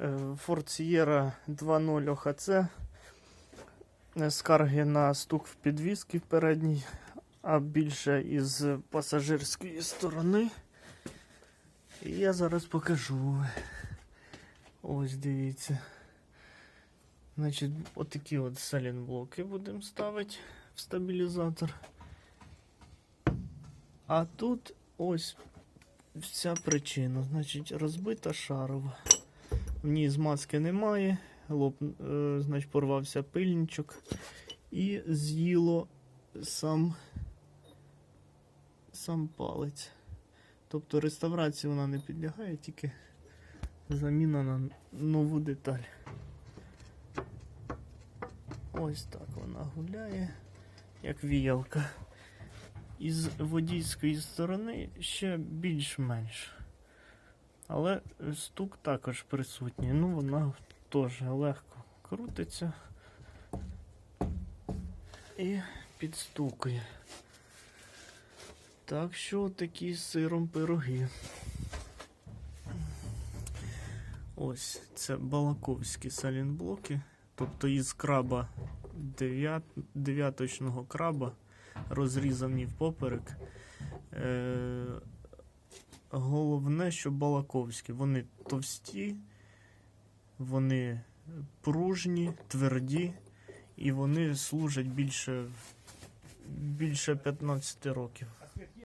Е, Ford Sierra 2.0 ОХЦ. Е, Скарги на стук в підвіски передній, а більше із пасажирської сторони. І я зараз покажу. Ось дивіться. Значить, отакі от салінблоки будемо ставити в стабілізатор. А тут ось вся причина. Значить, розбита шарова. В ній змазки немає. Лоб, е, значить, порвався пильничок і з'їло сам, сам палець. Тобто реставрації вона не підлягає, тільки заміна на нову деталь. Ось так вона гуляє, як віялка. Із водійської сторони ще більш-менш. Але стук також присутній. Ну, вона теж легко крутиться і підстукує. Так що такі з сиром пироги. Ось це балаковські салінблоки. Тобто із краба дев'яточного краба розрізані впоперек. Е, головне, що балаковські. Вони товсті, вони пружні, тверді, і вони служать більше, більше 15 років.